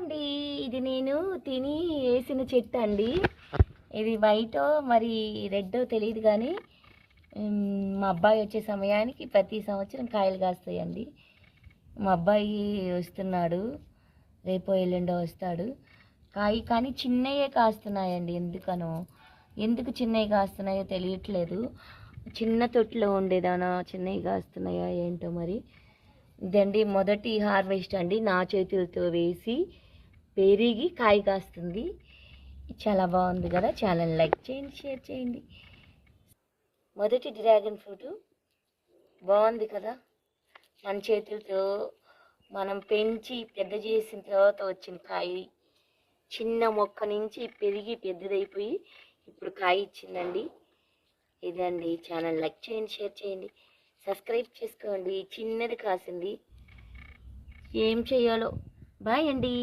అండి ఇది నేను తిని వేసిన చెట్టు అండి. ఇది వైటో మరి రెడ్డో తెలియదు కానీ మా అబ్బాయి వచ్చే సమయానికి ప్రతి సంవత్సరం కాయలు కాస్తాయండి. మా అబ్బాయి వస్తున్నాడు రేపో ఎల్లుండో వస్తాడు. కాయ కానీ చిన్నయే కాస్తున్నాయండి ఎందుకనో. ఎందుకు చిన్నవి కాస్తున్నాయో తెలియట్లేదు. చిన్న తొట్టులో ఉండేదానా చిన్నవి కాస్తున్నాయా ఏంటో మరి. ఇదండి మొదటి హార్వెస్ట్ అండి నా చేతులతో వేసి పెరిగి కాయ కాస్తుంది. చాలా బాగుంది కదా? ఛానల్ లైక్ చేయండి షేర్ చేయండి. మొదటి డ్రాగన్ ఫ్రూట్. బాగుంది కదా? మన చేతులతో మనం పెంచి పెద్ద చేసిన తర్వాత వచ్చిన కాయ. చిన్న మొక్క నుంచి పెరిగి పెద్దదైపోయి ఇప్పుడు కాయ ఇచ్చిందండి. ఇదండి ఛానల్ లైక్ చేయండి షేర్ చేయండి. సబ్స్క్రైబ్ చేసుకోండి. చిన్నది కాసింది. ఏం చేయాలో? బాయ్ అండి.